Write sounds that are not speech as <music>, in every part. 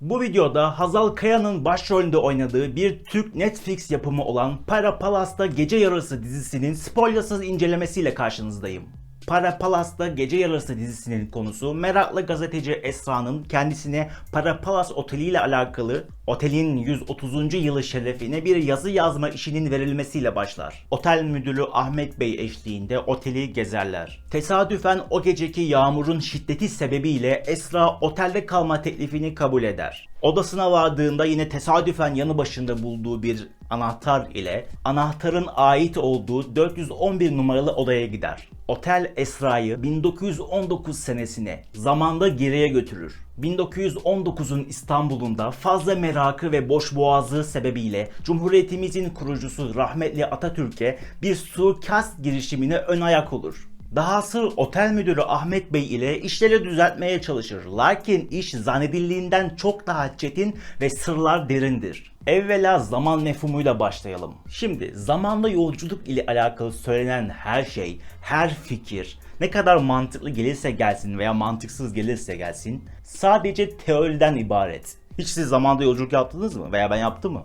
Bu videoda Hazal Kaya'nın başrolünde oynadığı bir Türk Netflix yapımı olan Para Palas'ta Gece Yarısı dizisinin spoilersız incelemesiyle karşınızdayım. Para Palas'ta Gece Yarısı dizisinin konusu meraklı gazeteci Esra'nın kendisine Para Palas Oteli ile alakalı otelin 130. yılı şerefine bir yazı yazma işinin verilmesiyle başlar. Otel müdürü Ahmet Bey eşliğinde oteli gezerler. Tesadüfen o geceki yağmurun şiddeti sebebiyle Esra otelde kalma teklifini kabul eder. Odasına vardığında yine tesadüfen yanı başında bulduğu bir anahtar ile anahtarın ait olduğu 411 numaralı odaya gider. Otel Esra'yı 1919 senesine zamanda geriye götürür. 1919'un İstanbul'unda fazla merakı ve boş boğazlığı sebebiyle Cumhuriyetimizin kurucusu rahmetli Atatürk'e bir suikast girişimine ön ayak olur. Dahası otel müdürü Ahmet Bey ile işleri düzeltmeye çalışır. Lakin iş zannedildiğinden çok daha çetin ve sırlar derindir. Evvela zaman mefhumuyla başlayalım. Şimdi zamanla yolculuk ile alakalı söylenen her şey, her fikir ne kadar mantıklı gelirse gelsin veya mantıksız gelirse gelsin sadece teoriden ibaret. Hiç siz zamanda yolculuk yaptınız mı veya ben yaptım mı?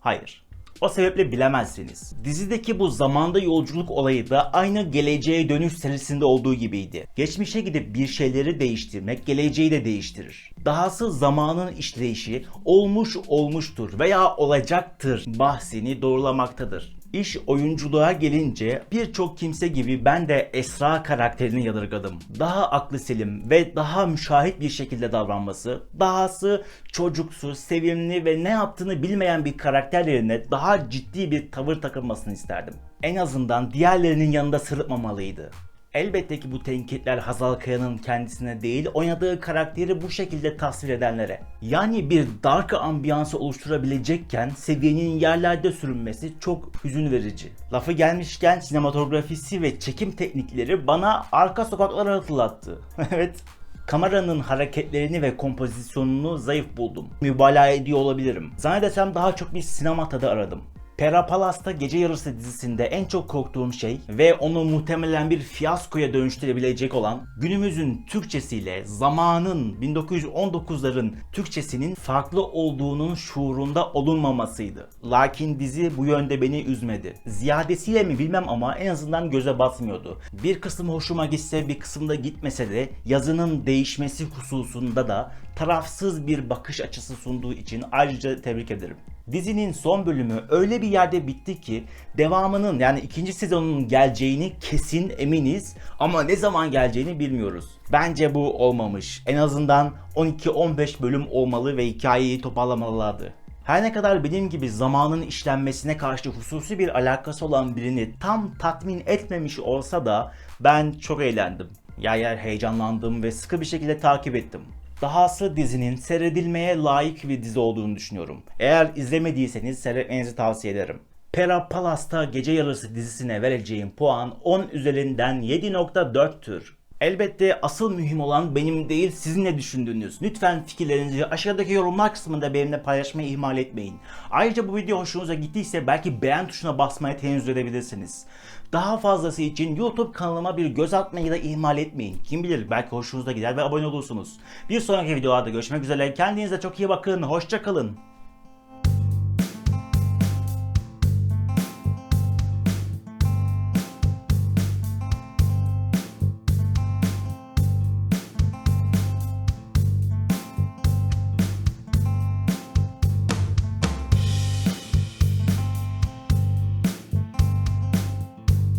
Hayır. O sebeple bilemezsiniz. Dizideki bu zamanda yolculuk olayı da aynı geleceğe dönüş serisinde olduğu gibiydi. Geçmişe gidip bir şeyleri değiştirmek geleceği de değiştirir. Dahası zamanın işleyişi olmuş olmuştur veya olacaktır bahsini doğrulamaktadır. İş oyunculuğa gelince birçok kimse gibi ben de Esra karakterini yadırgadım. Daha aklı selim ve daha müşahit bir şekilde davranması, dahası çocuksu, sevimli ve ne yaptığını bilmeyen bir karakter yerine daha ciddi bir tavır takılmasını isterdim. En azından diğerlerinin yanında sırıtmamalıydı. Elbette ki bu tenkitler Hazal Kaya'nın kendisine değil, oynadığı karakteri bu şekilde tasvir edenlere. Yani bir dark ambiyansı oluşturabilecekken seviyenin yerlerde sürünmesi çok hüzün verici. Lafı gelmişken sinematografisi ve çekim teknikleri bana arka sokakları hatırlattı. <laughs> evet. Kameranın hareketlerini ve kompozisyonunu zayıf buldum. Mübalağa ediyor olabilirim. Zannedersem daha çok bir sinema tadı aradım. Pera Palas'ta Gece Yarısı dizisinde en çok korktuğum şey ve onu muhtemelen bir fiyaskoya dönüştürebilecek olan günümüzün Türkçesiyle zamanın 1919'ların Türkçesinin farklı olduğunun şuurunda olunmamasıydı. Lakin dizi bu yönde beni üzmedi. Ziyadesiyle mi bilmem ama en azından göze batmıyordu. Bir kısım hoşuma gitse bir kısımda gitmese de yazının değişmesi hususunda da tarafsız bir bakış açısı sunduğu için ayrıca tebrik ederim. Dizinin son bölümü öyle bir yerde bitti ki devamının yani ikinci sezonun geleceğini kesin eminiz ama ne zaman geleceğini bilmiyoruz. Bence bu olmamış. En azından 12-15 bölüm olmalı ve hikayeyi toparlamalılardı. Her ne kadar benim gibi zamanın işlenmesine karşı hususi bir alakası olan birini tam tatmin etmemiş olsa da ben çok eğlendim. Yer yer heyecanlandım ve sıkı bir şekilde takip ettim. Dahası dizinin seyredilmeye layık bir dizi olduğunu düşünüyorum. Eğer izlemediyseniz seyretmenizi tavsiye ederim. Pera Palas'ta Gece Yarısı dizisine vereceğim puan 10 üzerinden 7.4'tür. Elbette asıl mühim olan benim değil sizin ne düşündüğünüz. Lütfen fikirlerinizi aşağıdaki yorumlar kısmında benimle paylaşmayı ihmal etmeyin. Ayrıca bu video hoşunuza gittiyse belki beğen tuşuna basmaya tenezzül edebilirsiniz. Daha fazlası için YouTube kanalıma bir göz atmayı da ihmal etmeyin. Kim bilir belki hoşunuza gider ve abone olursunuz. Bir sonraki videolarda görüşmek üzere. Kendinize çok iyi bakın. Hoşçakalın.